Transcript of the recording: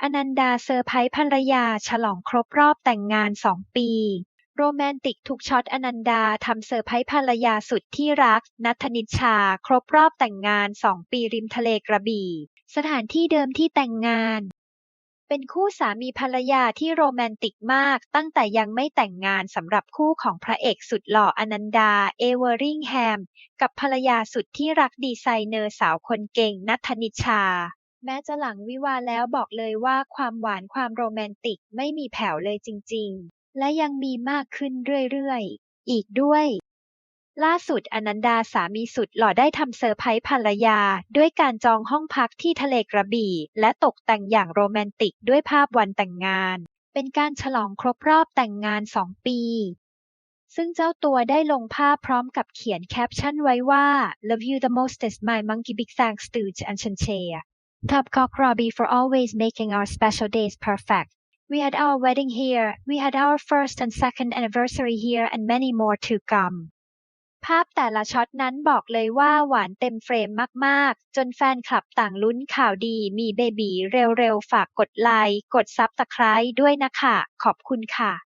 อนันดาเซอร์ไพรส์ภรรยาฉลองครบรอบแต่งงาน2ปี โรแมนติกทุกช็อตอนันดาทำเซอร์ไพรส์ภรรยาสุดที่รัก นัทนิชชาครบรอบแต่งงาน2ปีริมทะเลกระบี่ สถานที่เดิมที่แต่งงาน เป็นคู่สามีภรรยาที่โรแมนติกมาก ตั้งแต่ยังไม่แต่งงานสำหรับคู่ของพระเอกสุดหล่ออนันดา เอเวอริงแฮม กับภรรยาสุดที่รักดีไซเนอร์สาวคนเก่งนัทนิชชา แม้จะหลังวิวาห์แล้วบอกเลยว่าความหวานความโรแมนติกไม่มีแผ่วเลยจริง ๆ และยังมีมากขึ้นเรื่อย ๆ อีกด้วย ล่าสุดอนันดาสามีสุดหล่อได้ทำเซอร์ไพรส์ภรรยา ด้วยการจองห้องพักที่ทะเลกระบี่ และตกแต่งอย่างโรแมนติกด้วยภาพวันแต่งงาน เป็นการฉลองครบรอบแต่งงาน2ปีซึ่งเจ้าตัวได้ลงภาพพร้อมกับเขียนแคปชั่นไว้ว่า Love you the mostest my monkey big thanks to อั นชันเชีย Top Cock Robbie for always making our special days perfect. We had our wedding here, we had our first and second anniversary here and many more to come. ภาพแต่ละช็อตนั้นบอกเลยว่าหวานเต็มเฟรมมากๆ จนแฟนคลับต่างลุ้นข่าวดีมีเบบีเร็วๆ ฝากกดไลค์ กดซับตะไคร้ด้วยนะคะ ขอบคุณค่ะ